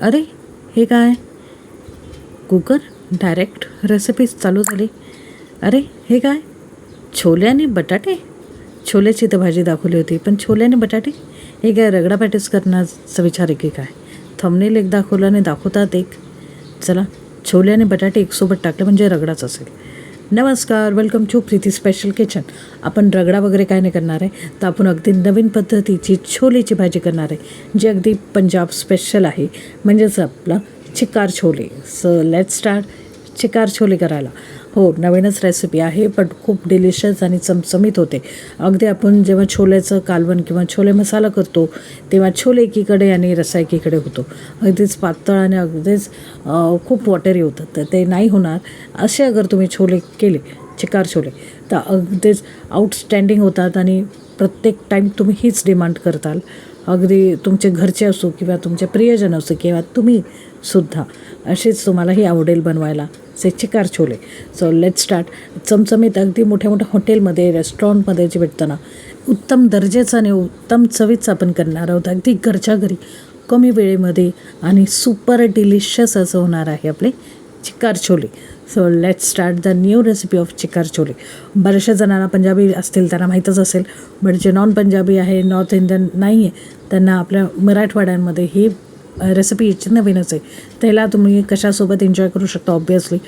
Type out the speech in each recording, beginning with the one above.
अरे हे काय? कुकर डायरेक्ट रेसिपीज चालू झाली. अरे हे काय? छोले आणि बटाटे? छोल्याची तर भाजी दाखवली होती पण छोले आणि बटाटे? हे काय रगडा पॅटीस करण्याचा विचार आहे की काय? थंबनेल एक दाखवलं आणि दाखवतात एक. चला छोले आणि बटाटे एकसोबत टाकले म्हणजे रगडाच असेल. नमस्कार welcome to Preeti special kitchen आपण रगडा वगैरे काय नाही करणार आहे तर आपण अगदी नवीन पद्धतीची छोलेची भाजी करणार आहे जी अगदी पंजाब स्पेशल आहे. म्हणजेच आपला चिकार chole. So let start चिकार chole करायला. हो नवीनच रेसिपी आहे पण खूप डिलिशियस आणि चमचमीत होते. अगदी आपण जेव्हा छोल्याचं कालवण किंवा छोले मसाला करतो तेव्हा छोले एकीकडे आणि रसा एकीकडे होतो. अगदीच पातळ आणि अगदीच खूप वॉटरी होतं. तर ते नाही होणार. असे अगर तुम्ही छोले केले चिकार छोले तर अगदीच आउटस्टँडिंग होतात आणि प्रत्येक टाईम तुम्ही हीच डिमांड करताल. अगदी तुमचे घरचे असो किंवा तुमचे प्रियजन असो किंवा तुम्ही सुद्धा असेच तुम्हालाही आवडेल बनवायला. से चिकार छोले. सो लेट स्टार्ट चमचमीत अगदी मोठ्या मोठ्या हॉटेलमध्ये रेस्टॉरंटमध्ये जे भेटतं ना उत्तम दर्जाचं आणि उत्तम चवीचं आपण करणार आहोत. अगदी घरच्या घरी कमी वेळेमध्ये आणि सुपर डिलिशियस असं होणार आहे आपले चिकार chole. So let start the new recipe of chikar chole बऱ्याचशा जणांना पंजाबी असतील त्यांना माहीतच असेल बट जे नॉन पंजाबी आहे नॉर्थ इंडियन नाही आहे त्यांना आपल्या मराठवाड्यांमध्ये ही रेसिपी याची नवीनच आहे. त्याला तुम्ही कशासोबत एन्जॉय करू शकता? ऑब्वियसली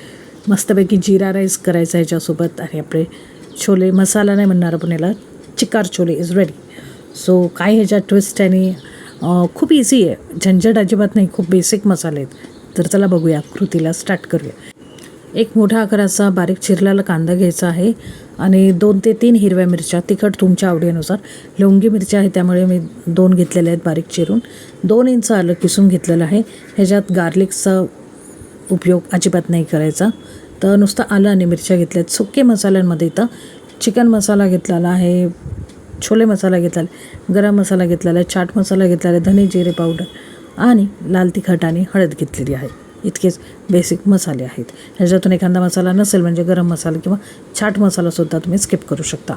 मस्तपैकी जिरा राईस करायचा ह्याच्यासोबत आणि आपले छोले मसाला नाही म्हणणार आपण याला chikar chole is ready so काय ह्याच्या ट्विस्ट आणि खूप इझी आहे. झंझट अजिबात नाही खूप बेसिक मसाले आहेत. तर चला बघूया कृतीला स्टार्ट करूया. एक मोठ्या आकाराचा बारीक चिरलेला कांदा घ्यायचा आहे आणि दोन ते तीन हिरव्या मिरच्या तिखट तुमच्या आवडीनुसार. लवंगी मिरच्या आहे त्यामुळे मी दोन घेतलेल्या आहेत बारीक चिरून. दोन इंच आलं किसून घेतलेलं आहे. ह्याच्यात गार्लिकचा उपयोग अजिबात नाही करायचा. तर नुसतं आलं आणि मिरच्या घेतल्यात. सुके मसाल्यांमध्ये इथं चिकन मसाला घेतलेला आहे छोले मसाला घेतलेला गरम मसाला घेतलेला आहे चाट मसाला घेतलेला आहे धने जिरे पावडर आणि लाल तिखट आणि हळद घेतलेली आहे. इतकेच बेसिक मसाले आहेत. ह्याच्यातून एखादा मसाला नसेल म्हणजे गरम मसाला किंवा छाट मसालासुद्धा तुम्ही स्किप करू शकता.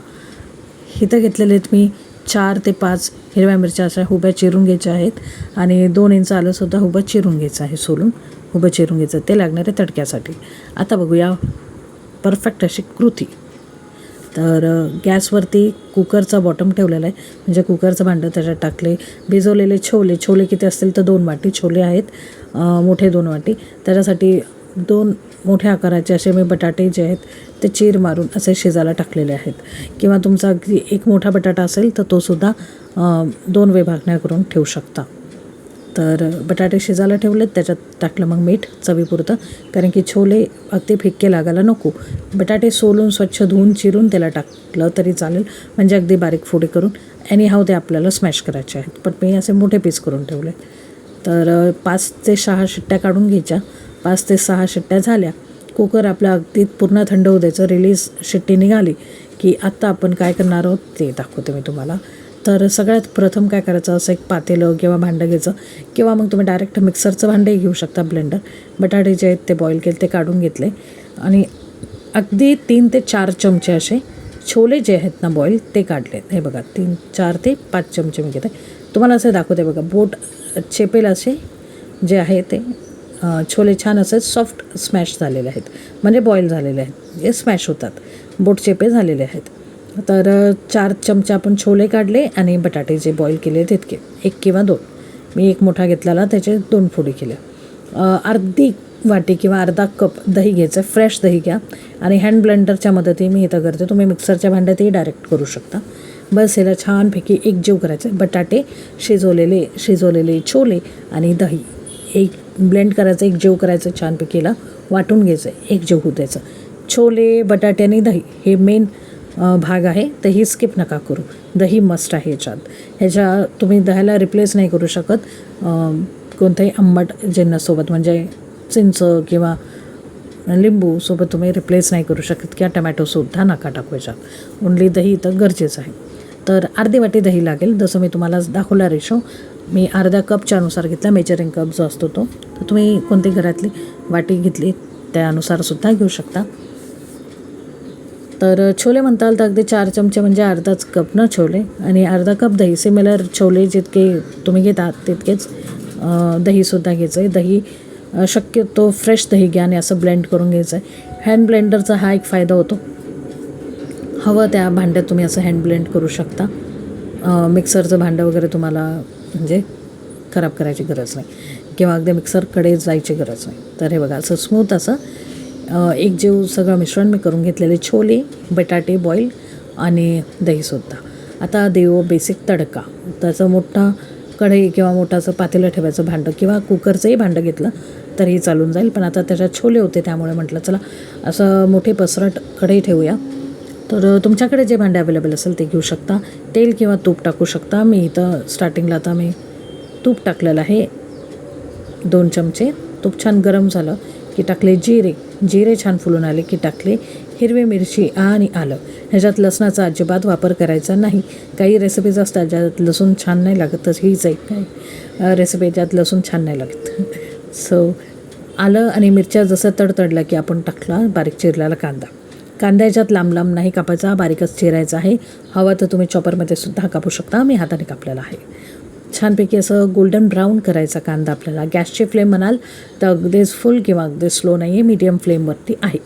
इथं घेतलेले आहेत मी चार ते पाच हिरव्या मिरच्या अशा हुब्या चिरून घ्यायच्या आहेत आणि दोन इंच आलंसुद्धा हुबं चिरून घ्यायचं आहे सोलून. हुबं चिरून घ्यायचं ते लागणार आहे तडक्यासाठी. आता बघूया परफेक्ट अशी कृती. तर गॅसवरती कुकरचा बॉटम ठेवलेला आहे. म्हणजे कुकरचं भांडं त्याच्यात टाकले. भिजवलेले छोले. छोले किती असतील तर दोन वाटी. छोले आहेत मोठे दोन वाटी. त्याच्यासाठी दोन मोठ्या आकाराचे असे मी बटाटे जे आहेत ते चीर मारून असे शिजायला टाकलेले आहेत. किंवा तुमचा अगदी एक मोठा बटाटा असेल तर तोसुद्धा दोन विभागण्या करून ठेवू शकता. तर बटाटे शिजायला ठेवलेत त्याच्यात टाकलं मग मीठ चवीपुरतं. कारण की छोले अगदी फिक्के लागायला नको. बटाटे सोलून स्वच्छ धुवून चिरून त्याला टाकलं तरी चालेल. म्हणजे अगदी बारीक फोडी करून. एनी हाव ते आपल्याला स्मॅश करायचे आहेत. पण मी असे मोठे पीस करून ठेवले. तर पाच ते सहा शिट्ट्या काढून घ्यायच्या. पाच ते सहा शिट्ट्या झाल्या. कुकर आपला अगदी पूर्ण थंड होऊ द्यायचं. रिलीज शिट्टी निघाली की आत्ता आपण काय करणार आहोत ते दाखवते मी तुम्हाला. तर सगळ्यात प्रथम काय करायचं? असं एक पातेलं किंवा भांडं घ्यायचं. किंवा मग तुम्ही डायरेक्ट मिक्सरचं भांडंही घेऊ शकता ब्लेंडर बटाटे जे आहेत ते बॉईल केले ते काढून घेतले. आणि अगदी तीन ते चार चमचे असे छोले जे आहेत ना बॉईल ते काढले. हे बघा तीन चार ते पाच चमचे मी घेते. तुम्हाला असं दाखवते बघा बोट चेपेल असे जे आहे ते छोले छान असे सॉफ्ट स्मॅश झालेले आहेत. म्हणजे बॉईल झालेले आहेत. जे स्मॅश होतात. बोट चेपे झालेले आहेत. तर चार चमचे आपण छोले काढले आणि बटाटे जे बॉईल केले तितके. एक किंवा दोन. मी एक मोठा घेतलेला त्याचे दोन फोडी केल्या अर्धी वाटी किंवा अर्धा कप दही घ्यायचं फ्रेश दही घ्या आणि हँड ब्लेंडरच्या मदतीने मी इथं करते. तुम्ही मिक्सरच्या भांड्यातही डायरेक्ट करू शकता. बस याला छानपैकी एक जीव करायचं. बटाटे शिजवलेले शिजवलेले छोले आणि दही. एक ब्लेंड करायचं एक जेव करायचं छानपैकीला वाटून घ्यायचं एक जीव होऊ द्यायचं. छोले बटाटे आणि दही हे मेन भाग आहे तर ही स्किप नका करू. दही मस्ट आहे ह्याच्यात ह्याच्या तुम्ही दह्याला रिप्लेस नाही करू शकत. कोणत्याही आंबट जिन्नसोबत म्हणजे चिंच किंवा लिंबू सोबत तुम्ही रिप्लेस नाही करू शकत किंवा टमॅटोसुद्धा नका टाकू याच्यात. ओनली दही इथं गरजेचं आहे. तर अर्धी वाटी दही लागेल. जसं मी तुम्हाला दाखवला रेशो मी अर्ध्या कपच्या अनुसार घेतला मेजरिंग कप जो असतो तो. तर तुम्ही कोणती घरातली वाटी घेतली त्यानुसारसुद्धा घेऊ शकता. तर छोले म्हणताल तर अगदी चार चमचे म्हणजे अर्धाच कप ना छोले? आणि अर्धा कप दही. सिमिलर छोले जितके तुम्ही घेतात तितकेच दहीसुद्धा घ्यायचं आहे दही शक्यतो फ्रेश दही घ्या आणि असं ब्लेंड करून घ्यायचं आहे हँड ब्लेंडरचा हा एक फायदा होतो. हवं त्या भांड्यात तुम्ही असं हँड ब्लेंड करू शकता. मिक्सरचं भांडं वगैरे तुम्हाला म्हणजे खराब करायची गरज नाही. किंवा अगदी मिक्सरकडे जायची गरज नाही. तर हे बघा असं स्मूथ असं एक जीव सगळं मिश्रण मी करून घेतलेले छोले बटाटे बॉईल आणि दहीसुद्धा आता देव बेसिक तडका. त्याचं मोठा कढई किंवा मोठं असं पातेलं ठेवायचं भांडं किंवा कुकरचंही भांडं घेतलं तरीही चालून जाईल. पण आता त्याच्यात छोले होते त्यामुळे म्हटलं चला असं मोठे पसरट कढई ठेवूया. तर तुमच्याकडे जे भांडे अवेलेबल असेल ते घेऊ शकता. तेल किंवा तूप टाकू शकता. मी इथं स्टार्टिंगला आता मी तूप टाकलेलं आहे. दोन चमचे. तूप छान गरम झालं. की टाकले जिरे जिरे छान फुलून आले की टाकले हिरवी मिरची आणि आलं. ह्याच्यात लसणाचा अजिबात वापर करायचा नाही. काही रेसिपीज असतात ज्यात लसूण छान नाही लागत हीच एक काही रेसिपी ज्यात लसूण छान नाही लागत. सो आलं आणि मिरच्या जसं तडतडलं की आपण टाकला बारीक चिरलेला कांदा. कांदा याच्यात लांब लांब नाही कापायचा बारीकच चिरायचा आहे. हवा तर तुम्ही चॉपरमध्ये सुद्धा कापू शकता मी हाताने कापलेला आहे. छानपैकी असं गोल्डन ब्राऊन करायचा कांदा आपल्याला. गॅसची फ्लेम म्हणाल तर अगदीच फुल किंवा अगदी स्लो नाही आहे मीडियम फ्लेमवरती आहे.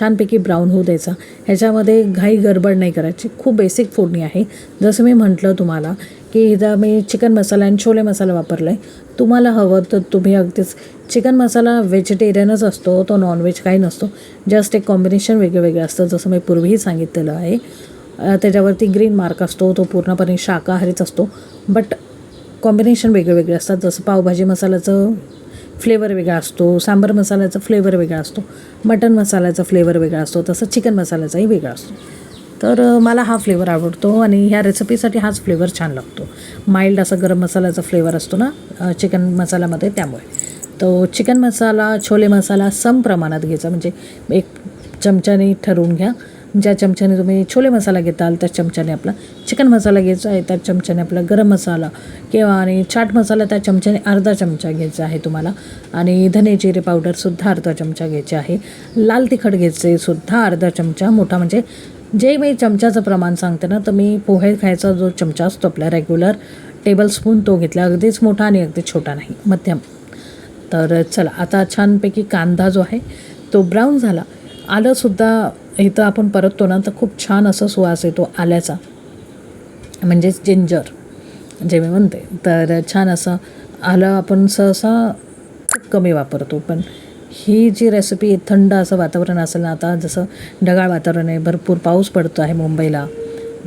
छानपैकी ब्राऊन होऊ द्यायचा. ह्याच्यामध्ये घाई गडबड नाही करायची. खूप बेसिक फोडणी आहे. जसं मी म्हटलं तुम्हाला की इथं मी चिकन मसाला आणि छोले मसाला वापरला आहे तुम्हाला हवं तर तुम्ही अगदीच चिकन मसाला व्हेजिटेरियनच असतो तो नॉनव्हेज काही नसतो. जस्ट एक कॉम्बिनेशन वेगळं वेगळं असतं. जसं मी पूर्वीही सांगितलेलं आहे. त्याच्यावरती ग्रीन मार्क असतो तो पूर्णपणे शाकाहारीच असतो. बट कॉम्बिनेशन वेगळे वेगळे असतात. जसं पावभाजी मसाल्याचं फ्लेवर वेगळा असतो सांबर मसाल्याचा फ्लेवर वेगळा असतो मटन मसाल्याचा फ्लेवर वेगळा असतो तसं चिकन मसाल्याचाही वेगळा असतो. तर मला हा फ्लेवर आवडतो आणि ह्या रेसिपीसाठी हाच फ्लेवर छान लागतो. माइल्ड असा गरम मसाल्याचा फ्लेवर असतो ना चिकन मसाल्यामध्ये त्यामुळे. तो चिकन मसाला छोले मसाला सम प्रमाणात घ्यायचा. म्हणजे एक चमच्याने ठरवून घ्या. ज्या चमच्याने तुम्ही छोले मसाला घेताल त्या चमच्याने आपला चिकन मसाला घ्यायचा आहे त्या चमच्याने आपला गरम मसाला किंवा आणि चाट मसाला त्या चमच्याने अर्धा चमचा घ्यायचा आहे तुम्हाला. आणि धने जिरे पावडरसुद्धा अर्धा चमचा घ्यायचे आहे. लाल तिखट घ्यायचे सुद्धा अर्धा चमचा. मोठा म्हणजे जे मी चमच्याचं प्रमाण सांगते ना तर मी पोहे खायचा जो चमचा असतो आपला रेग्युलर टेबलस्पून तो घेतला अगदीच मोठा आणि अगदी छोटा नाही मध्यम. तर चला आता छानपैकी कांदा जो आहे तो ब्राऊन झाला. आलंसुद्धा इथं आपण परततो ना तर खूप छान असं सुवास येतो आल्याचा. म्हणजेच जिंजर जे मी म्हणते. तर छान असं आलं आपण सहसा खूप कमी वापरतो. पण ही जी रेसिपी थंड असं वातावरण असेल ना आता जसं ढगाळ वातावरण आहे भरपूर पाऊस पडतो आहे मुंबईला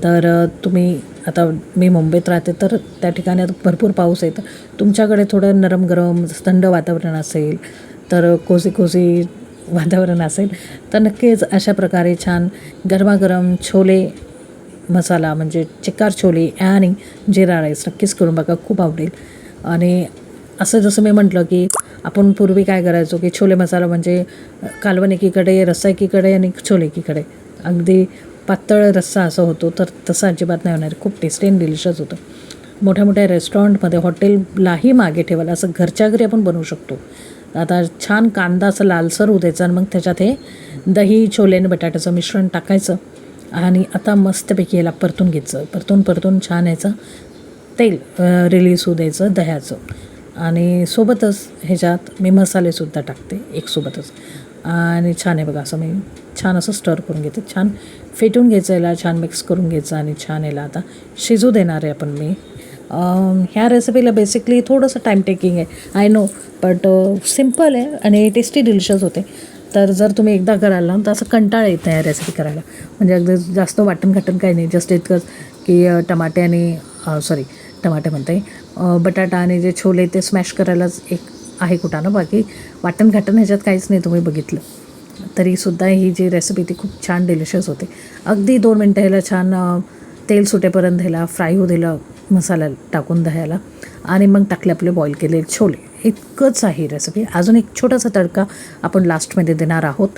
तर तुम्ही आता मी मुंबईत राहते तर त्या ठिकाणी आता भरपूर पाऊस आहे. तर तुमच्याकडे थोडं नरम गरम थंड वातावरण असेल तर कोझी कोझी वातावरण असेल तर नक्कीच अशा प्रकारे छान गरमागरम छोले मसाला म्हणजे चिक्कार छोले आणि जिरा राईस नक्कीच करून बघा खूप आवडेल. आणि असं जसं मी म्हटलं की आपण पूर्वी काय करायचो की छोले मसाला म्हणजे कालवण एकीकडे रस्सा एकीकडे आणि छोले एकीकडे अगदी पातळ रस्सा असं होतो तर तसं अजिबात नाही होणार. खूप टेस्टी आणि डिलिशियस होतं. मोठ्या मोठ्या रेस्टॉरंटमध्ये हॉटेललाही मागे ठेवायला असं घरच्या घरी आपण बनवू शकतो. आता छान कांदा असं लालसर होऊ द्यायचा आणि मग त्याच्यात हे दही छोले आणि बटाट्याचं मिश्रण टाकायचं आणि आता मस्तपैकी याला परतून घ्यायचं. परतून परतून छान यायचं तेल रिलीज होऊ द्यायचं दह्याचं. आणि सोबतच ह्याच्यात मी मसालेसुद्धा टाकते एकसोबतच आणि छान आहे बघा असं मी छान असं स्टर करून घेते. छान फेटून घ्यायचं याला छान मिक्स करून घ्यायचं आणि छान याला आता शिजू देणार आहे आपण मी. ह्या रेसिपीला बेसिकली थोडंसं टाईम टेकिंग आहे. I know but simple uh, आहे आणि टेस्टी डिलिशियस होते. तर जर तुम्ही एकदा कराल ना तर असं कंटाळा येत नाही रेसिपी करायला. म्हणजे अगदी जास्त वाटण घाटण काही नाही. जस्ट इतकंच की टमाटे आणि सॉरी टमाटे म्हणते. बटाटा आणि जे छोले ते स्मॅश करायलाच एक आहे कुठं ना बाकी वाटण घाटण ह्याच्यात काहीच नाही तुम्ही बघितलं. तरीसुद्धा ही जी रेसिपी ती खूप छान डिलिशियस होते. अगदी दोन मिनटं ह्याला छान तेल सुटेपर्यंत ह्याला फ्राय होऊ दिलं मसाला टाकून दह्याला आणि मग टाकले आपले बॉईल केलेले छोले. इतकंच आहे रेसिपी अजून एक छोटासा तडका आपण लास्टमध्ये देणार आहोत.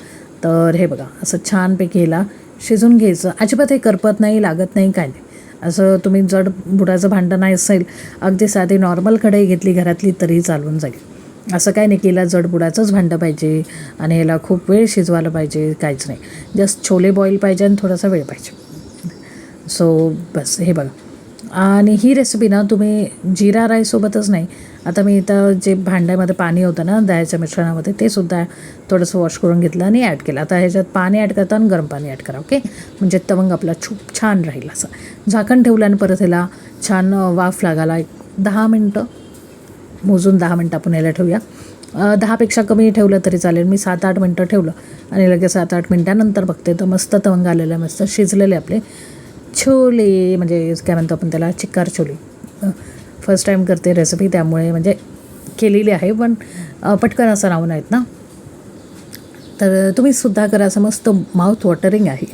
तर हे बघा असं छानपैकी ह्याला शिजून घ्यायचं. अजिबात हे करपत नाही लागत नाही काय नाही. असं तुम्ही जड बुडाचं भांडं नाही असेल अगदी साधी नॉर्मल कढई घेतली घरातली तरीही चालून जाईल. असं काय नाही की जड बुडाचंच भांडं पाहिजे आणि ह्याला खूप वेळ शिजवायला पाहिजे काहीच नाही. जस्ट छोले बॉईल पाहिजे आणि थोडासा वेळ पाहिजे. सो बस हे बघा. आणि ही रेसिपी ना तुम्ही जिरा राईसोबतच नाही. आता मी इथं जे भांड्यामध्ये पाणी होतं ना दह्याच्या मिश्रणामध्ये ते सुद्धा थोडंसं वॉश करून घेतलं आणि ॲड केलं. आता ह्याच्यात पाणी ॲड करता आणि गरम पाणी ॲड करा ओके म्हणजे तवंग आपला छूप छान राहील असं. झाकण ठेवल्याने परत ह्याला छान वाफ लागायला एक दहा मिनटं. मोजून दहा मिनटं आपण याला ठेवूया. दहापेक्षा कमी ठेवलं तरी चालेल. मी सात आठ मिनटं ठेवलं आणि लगेच सात आठ मिनटानंतर बघते. तर मस्त तवंग आलेलं आहे मस्त शिजलेले आपले. छोले म्हणजे काय म्हणतो आपण त्याला चिक्कार छोले. फर्स्ट टाईम करते रेसिपी त्यामुळे म्हणजे केलेली आहे पण पटकन असं राहून आहेत ना. तर तुम्ही सुद्धा करा असं मस्त माउथ वॉटरिंग आहे.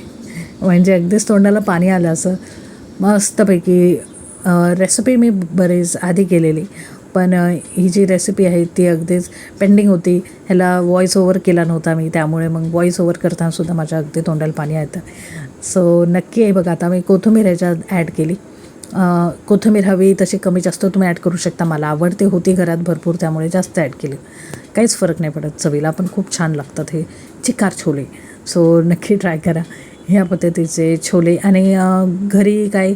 म्हणजे अगदीच तोंडाला पाणी आलं असं मस्तपैकी रेसिपी मी बरेच आधी केलेली. पण ही जी रेसिपी आहे ती अगदीच पेंडिंग होती. ह्याला व्हॉईस ओव्हर केला नव्हता मी त्यामुळे मग व्हॉईस ओव्हर करतानासुद्धा माझ्या अगदी तोंडाला पाणी येतं सो नक्की आहे बघा आता मी कोथिंबीर ह्याच्यात ॲड केली. कोथिंबीर हवी तशी कमी जास्त तुम्ही ॲड करू शकता. मला आवडते होती घरात भरपूर त्यामुळे जास्त ॲड केली. काहीच फरक नाही पडत चवीला पण खूप छान लागतात हे. चिकार छोले. सो नक्की ट्राय करा. ह्या पद्धतीचे छोले. आणि घरी काय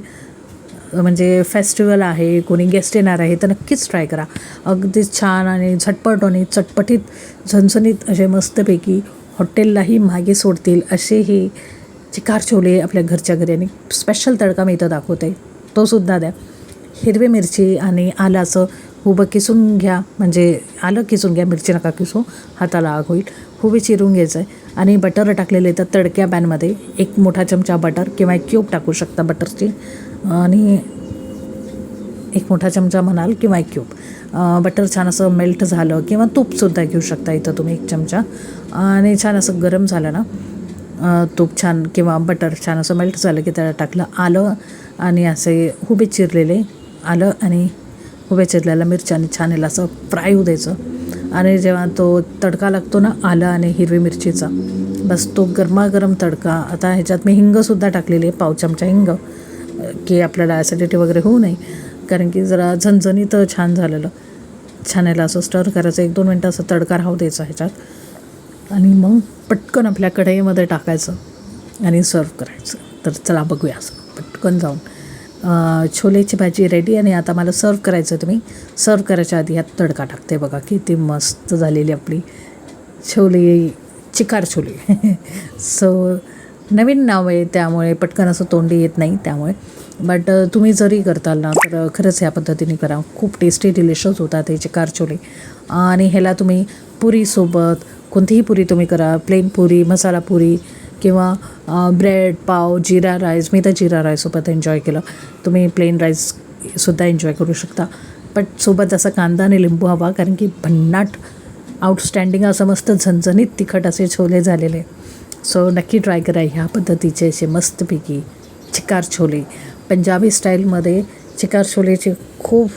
म्हणजे फेस्टिवल आहे कोणी गेस्ट येणार आहे तर नक्कीच ट्राय करा. अगदीच छान आणि झटपट आणि चटपटीत झणझणीत असे मस्तपैकी हॉटेललाही मागे सोडतील असे हे चिकार छोले आपल्या घरच्या घरी आणि स्पेशल तडका मी इथं दाखवते. तो सुद्धा द्या. हिरवी मिरची आणि आलाचं उभं किसून घ्या. म्हणजे आलं किसून घ्या मिरची नका किसू. हाताला आग होईल. हुबे चिरून घ्यायचं आहे आणि बटर टाकलेले तर तडक्या पॅनमध्ये एक मोठा चमचा बटर किंवा एक क्यूब टाकू शकता बटरची आणि एक मोठा चमचा म्हणाल किंवा एक क्यूब बटर छान असं मेल्ट झालं किंवा तूपसुद्धा घेऊ शकता इथं तुम्ही एक चमचा. आणि छान असं गरम झालं ना तूप छान किंवा बटर छान असं मेल्ट झालं की त्याला टाकलं आलं आणि असे हुबे चिरलेले आलं आणि हुबे चिरलेल्या मिरच्याने छान याला असं फ्राय होऊ द्यायचं. आणि जेव्हा तो तडका लागतो ना आलं आणि हिरवी मिरचीचा बस तो गरमागरम तडका. आता ह्याच्यात मी हिंगसुद्धा टाकलेली आहे पाव चमचा हिंग की आपल्याला ॲसिडिटी वगैरे होऊ नये. कारण की जरा झणझणीत छान झालेलं. छान याला असं स्टर करायचं एक दोन मिनटं असं तडका राहू द्यायचा ह्याच्यात. आणि मग पटकन आपल्या कढईमध्ये टाकायचं आणि सर्व करायचं. तर चला बघूया असं. पटकन जाऊन. छोलेची भाजी रेडी आणि आता मला सर्व करायचं तुम्ही. सर्व करायच्या आधी ह्यात तडका टाकते बघा किती मस्त झालेली आपली छोले चिकार छोले. सो नवीन नाव आहे त्यामुळे पटकन असं तोंडी येत नाही त्यामुळे. बट तुम्ही जरी करताल ना तर खरंच ह्या पद्धतीने करा. खूप टेस्टी डिलिशियस होतात हे चिकार छोले. आणि ह्याला तुम्ही पुरीसोबत कोणतीही पुरी तुम्ही करा प्लेन पुरी मसाला पुरी किंवा ब्रेड पाव जिरा राईस मी तर जिरा राईससोबत एन्जॉय केलं. तुम्ही प्लेन राईससुद्धा एन्जॉय करू शकता. बट सोबत असा कांदा आणि लिंबू हवा कारण की भन्नाट आउटस्टँडिंग असं मस्त झणझणीत तिखट असे छोले झालेले. सो नक्की ट्राय करा ह्या पद्धतीचे असे मस्तपैकी चिकार छोले. पंजाबी स्टाईलमध्ये चिकार छोलेचे खूप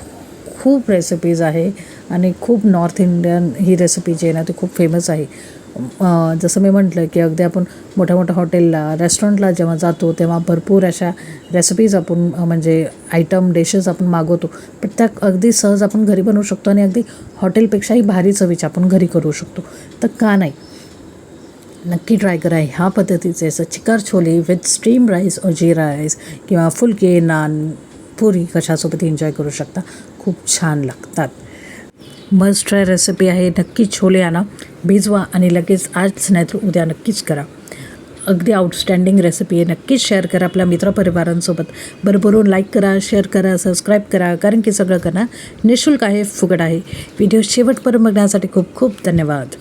खूप रेसिपीज आहे आणि खूप नॉर्थ इंडियन ही रेसिपी जी आहे ना ती खूप फेमस आहे. जसं मी म्हटलं की अगदी आपण मोठ्या मोठ्या हॉटेलला रेस्टॉरंटला जेव्हा जातो तेव्हा भरपूर अशा रेसिपीज आपण म्हणजे आयटम डिशेस आपण मागवतो. पण त्या अगदी सहज आपण घरी बनवू शकतो आणि अगदी हॉटेलपेक्षाही भारी चवीच्या आपण घरी करू शकतो. तर का नाही? नक्की ट्राय करा. ह्या पद्धतीचे असं चिकार छोले विथ स्टीम राईस और राईस किंवा फुलके नान पुरी कशासोबत एन्जॉय करू शकता. खूप छान लागतात. मस्ट ट्राय रेसिपी आहे नक्की छोले आणा भिजवा आणि लगेच आज नाहीतर उद्या नक्कीच करा. अगदी आउटस्टँडिंग रेसिपी आहे नक्कीच शेअर करा आपल्या मित्रपरिवारांसोबत. भरभरून लाईक करा शेअर करा सबस्क्राईब करा कारण की सगळं करणं निशुल्क आहे फुकट आहे. व्हिडिओ शेवटपर्यंत बघण्यासाठी खूप खूप धन्यवाद.